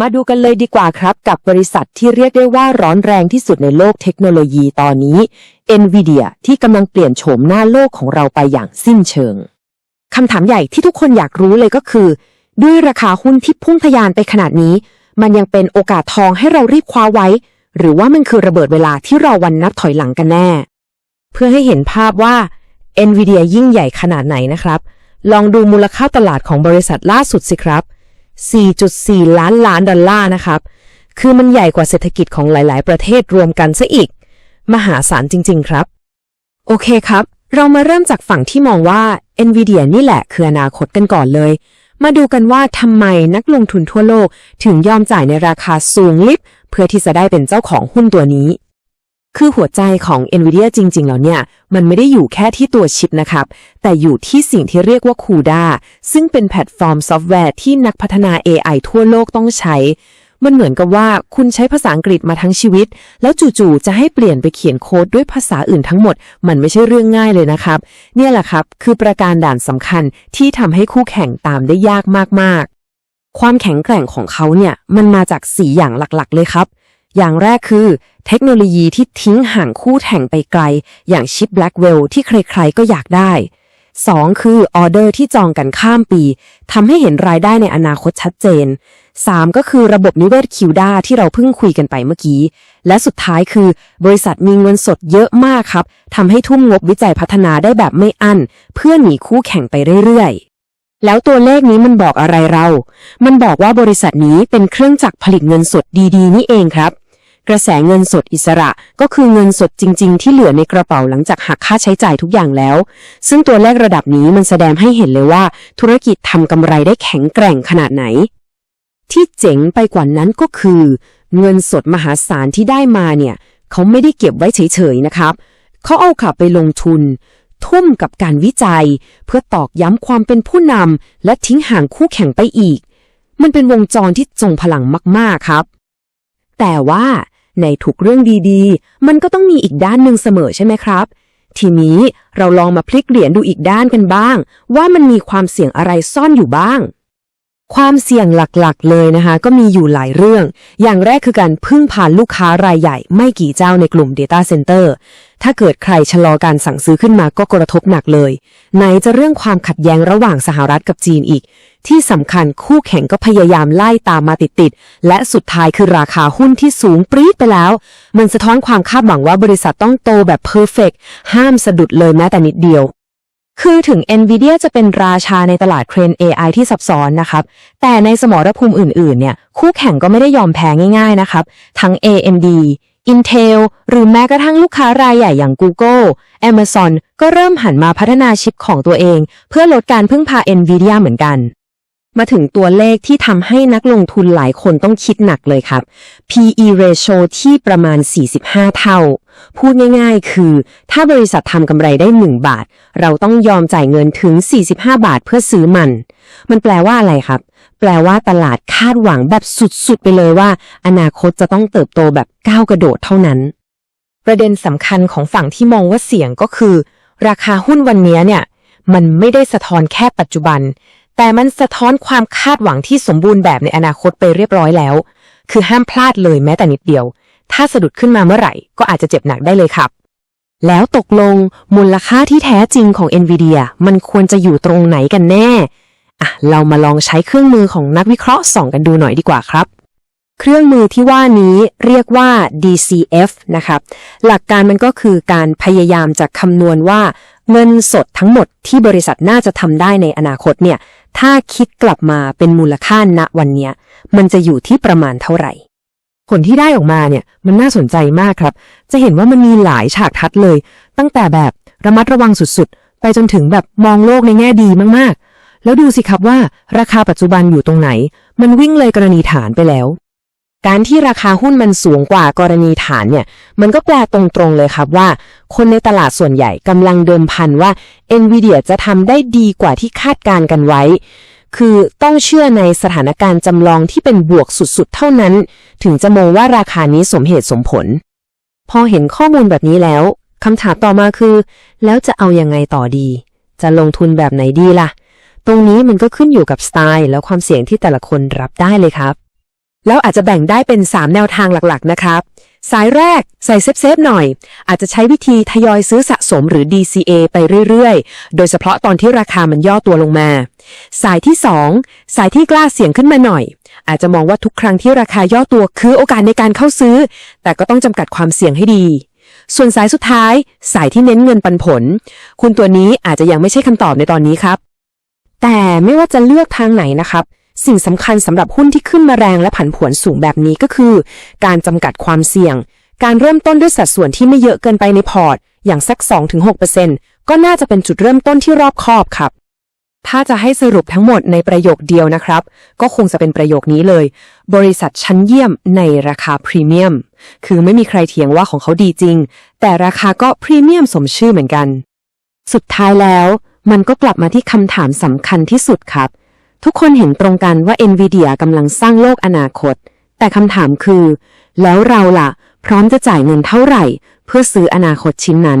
มาดูกันเลยดีกว่าครับกับบริษัทที่เรียกได้ว่าร้อนแรงที่สุดในโลกเทคโนโลยีตอนนี้ NVIDIA ที่กำลังเปลี่ยนโฉมหน้าโลกของเราไปอย่างสิ้นเชิงคำถามใหญ่ที่ทุกคนอยากรู้เลยก็คือ ด้วยราคาหุ้นที่พุ่งทะยานไปขนาดนี้ มันยังเป็นโอกาสทองให้เรารีบคว้าไว้ หรือว่ามันคือระเบิดเวลาที่รอวันนับถอยหลังกันแน่ เพื่อให้เห็นภาพว่า NVIDIA ยิ่งใหญ่ขนาดไหนนะครับ ลองดูมูลค่าตลาดของบริษัทล่าสุดสิครับ 4.4 ล้านล้านดอลลาร์นะครับ คือมันใหญ่กว่าเศรษฐกิจของหลาย ๆ ประเทศรวมกันซะอีก มหาศาลจริง ๆ ครับ โอเคครับ เรามาเริ่มจากฝั่งที่มองว่า NVIDIA นี่แหละคืออนาคตกันก่อนเลย มาดูกันว่าทำไมนักลงทุนทั่วโลกถึงยอมจ่ายในราคาสูงลิบเพื่อที่จะได้เป็นเจ้าของหุ้นตัวนี้ คือหัวใจของ NVIDIA จริง ๆ แล้วเนี่ย มันไม่ได้อยู่แค่ที่ตัวชิปนะครับ แต่อยู่ที่สิ่งที่เรียกว่า CUDA ซึ่งเป็นแพลตฟอร์มซอฟต์แวร์ที่นักพัฒนา AI ทั่วโลกต้องใช้ มันเหมือนกับว่าคุณใช้ภาษาอังกฤษมาทั้งชีวิต แล้วจู่ๆจะให้เปลี่ยนไปเขียนโค้ดด้วยภาษาอื่นทั้งหมด มันไม่ใช่เรื่องง่ายเลยนะครับ เนี่ยแหละครับ คือประการด่านสำคัญที่ทำให้คู่แข่งตามได้ยากมากๆ ความแข็งแกร่งของเขาเนี่ย มันมาจากสีอย่างหลักๆ เลยครับ อย่างแรกคือเทคโนโลยีที่ทิ้งห่างคู่แข่งไปไกล อย่างชิป Blackwell ที่ใครๆก็อยากได้ 2. คือออเดอร์ที่จองกันข้ามปีทำให้เห็นรายได้ในอนาคตชัดเจน 3. ก็คือระบบนิเวศคิวดาที่เราเพิ่งคุยกันไปเมื่อกี้ และสุดท้ายคือบริษัทมีเงินสดเยอะมากครับทำให้ทุ่มงบวิจัยพัฒนาได้แบบไม่อั้น เพื่อหนีคู่แข่งไปเรื่อยๆ แล้วตัวเลขนี้มันบอกอะไรเรา มันบอกว่าบริษัทนี้เป็นเครื่องจักรผลิตเงินสดดีๆ นี่เองครับ กระแสเงินสดอิสระก็คือเงินสดจริง ๆ ที่เหลือในกระเป๋าหลังจากหักค่าใช้จ่ายทุกอย่างแล้ว ซึ่งตัวเลขระดับนี้มันแสดงให้เห็นเลยว่า ธุรกิจทำกำไรได้แข็งแกร่งขนาดไหน ที่เจ๋งไปกว่านั้นก็คือ เงินสดมหาศาลที่ได้มาเนี่ยเขาไม่ได้เก็บไว้เฉยๆนะครับ เขาเอาขับไปลงทุน ทุ่มกับการวิจัย เพื่อตอกย้ำความเป็นผู้นำและทิ้งห่างคู่แข่งไปอีก มันเป็นวงจรที่ทรงพลังมากๆครับ แต่ว่า ในทุกเรื่องดีๆ มันก็ต้องมีอีกด้านหนึ่งเสมอใช่ไหมครับ ทีนี้เราลองมาพลิกเหรียญดูอีกด้านกันบ้าง ว่ามันมีความเสี่ยงอะไรซ่อนอยู่บ้าง ความเสี่ยงหลักๆ เลยนะคะ ก็มีอยู่หลายเรื่อง อย่างแรกคือการพึ่งพาลูกค้ารายใหญ่ ไม่กี่เจ้าในกลุ่ม Data Center ถ้าเกิดใครชะลอการสั่งซื้อขึ้นมาก็กระทบหนักเลย ไหนจะเรื่องความขัดแย้งระหว่างสหรัฐกับจีนอีก ที่สำคัญคู่แข่งก็พยายามไล่ตามมาติดๆ และสุดท้ายคือราคาหุ้นที่สูงปรี๊ดไปแล้ว มันสะท้อนความคาดหวังว่าบริษัทต้องโตแบบเพอร์เฟกห้ามสะดุดเลยแม้แต่นิดเดียว คือถึง NVIDIA จะเป็นราชาในตลาดเทรน AI ที่ซับซ้อนนะครับ แต่ในสมรภูมิอื่นๆ เนี่ยคู่แข่งก็ไม่ได้ยอมแพ้ง่าย ๆ นะครับ ทั้ง AMD Intel หรือแม้กระทั่งลูกค้ารายใหญ่อย่าง Google Amazon ก็เริ่มหันมาพัฒนาชิปของตัวเอง เพื่อลดการพึ่งพา NVIDIA เหมือนกัน มาถึงตัวเลขที่ทำให้นักลงทุนหลายคนต้องคิดหนักเลยครับ PE ratio ที่ประมาณ 45 เท่า พูดง่ายๆ คือ ถ้าบริษัททำกำไรได้ 1 บาท เราต้องยอมจ่ายเงินถึง 45 บาทเพื่อซื้อมัน มันแปลว่าอะไรครับ แปลว่าตลาดคาดหวังแบบสุดๆ ไปเลยว่า อนาคตจะต้องเติบโตแบบก้าวกระโดดเท่านั้น ประเด็นสำคัญของฝั่งที่มองว่าเสี่ยงก็คือ ราคาหุ้นวันนี้เนี่ยมันไม่ได้สะท้อนแค่ปัจจุบัน แต่มันสะท้อนความคาดหวังที่สมบูรณ์แบบในอนาคตไปเรียบร้อยแล้ว คือห้ามพลาดเลยแม้แต่นิดเดียว ถ้าสะดุดขึ้นมาเมื่อไหร่ ก็อาจจะเจ็บหนักได้เลยครับ แล้วตกลงมูลค่าที่แท้จริงของ NVIDIA มันควรจะอยู่ตรงไหนกันแน่ อะ เรามาลองใช้เครื่องมือของนักวิเคราะห์ส่องกันดูหน่อยดีกว่าครับเครื่องมือที่ว่านี้เรียกว่า DCF นะครับ หลักการมันก็คือการพยายามจะคำนวณว่า เงินสดทั้งหมดที่บริษัทน่าจะทำได้ในอนาคตเนี่ย ถ้าคิดกลับมาเป็นมูลค่าณวันเนี้ย มันจะอยู่ที่ประมาณเท่าไหร่ ผลที่ได้ออกมาเนี่ยมันน่าสนใจมากครับ จะเห็นว่ามันมีหลายฉากทัดเลย ตั้งแต่แบบระมัดระวังสุดๆ ไปจนถึงแบบมองโลกในแง่ดีมากๆ แล้วดูสิครับว่าราคาปัจจุบันอยู่ตรงไหน มันวิ่งเลยกรณีฐานไปแล้ว การที่ราคาหุ้นมันสูงกว่ากรณีฐานเนี่ย มันก็แปลตรงๆเลยครับว่า คนในตลาดส่วนใหญ่กำลังเดิมพันว่า NVIDIA จะทำได้ดีกว่าที่คาดการกันไว้ คือต้องเชื่อในสถานการณ์จำลองที่เป็นบวกสุดๆ เท่านั้น ถึงจะมองว่าราคานี้สมเหตุสมผล พอเห็นข้อมูลแบบนี้แล้วคำถามต่อมาคือ แล้วจะเอายังไงต่อดี จะลงทุนแบบไหนดีล่ะ ตรงนี้มันก็ขึ้นอยู่กับสไตล์ แล้วความเสี่ยงที่แต่ละคนรับได้เลยครับ แล้วอาจจะแบ่งได้เป็น 3 แนวทางหลักๆ นะครับ สายแรกใส่เซฟๆหน่อย อาจจะใช้วิธีทยอยซื้อสะสมหรือ DCA ไปเรื่อยๆ โดยเฉพาะตอนที่ราคามันย่อตัวลงมา สายที่ 2 สายที่กล้าเสี่ยงขึ้นมาหน่อย อาจจะมองว่าทุกครั้งที่ราคาย่อตัวคือโอกาสในการเข้าซื้อ แต่ก็ต้องจำกัดความเสี่ยงให้ดีส่วนสายสุดท้าย สายที่เน้นเงินปันผล คุณตัวนี้อาจจะยังไม่ใช่คำตอบในตอนนี้ครับ แต่ไม่ว่าจะเลือกทางไหนนะครับ สิ่งสำคัญสำหรับหุ้นที่ขึ้นมาแรงและผันผวนสูงแบบนี้ก็คือ การจำกัดความเสี่ยง การเริ่มต้นด้วยสัดส่วนที่ไม่เยอะเกินไปในพอร์ต อย่างสัก 2-6%ก็น่าจะเป็นจุดเริ่มต้นที่รอบคอบครับ ถ้าจะให้สรุปทั้งหมดในประโยคเดียวนะครับ ก็คงจะเป็นประโยคนี้เลย บริษัทชั้นเยี่ยมในราคาพรีเมียม คือไม่มีใครเถียงว่าของเขาดีจริง แต่ราคาก็พรีเมียมสมชื่อเหมือนกัน สุดท้ายแล้ว มันก็กลับมาที่คำถามสำคัญที่สุดครับ ทุกคนเห็นตรงกันว่า NVIDIA กำลังสร้างโลกอนาคต แต่คำถามคือ แล้วเราล่ะ พร้อมจะจ่ายเงินเท่าไหร่ เพื่อซื้ออนาคตชิ้นนั้น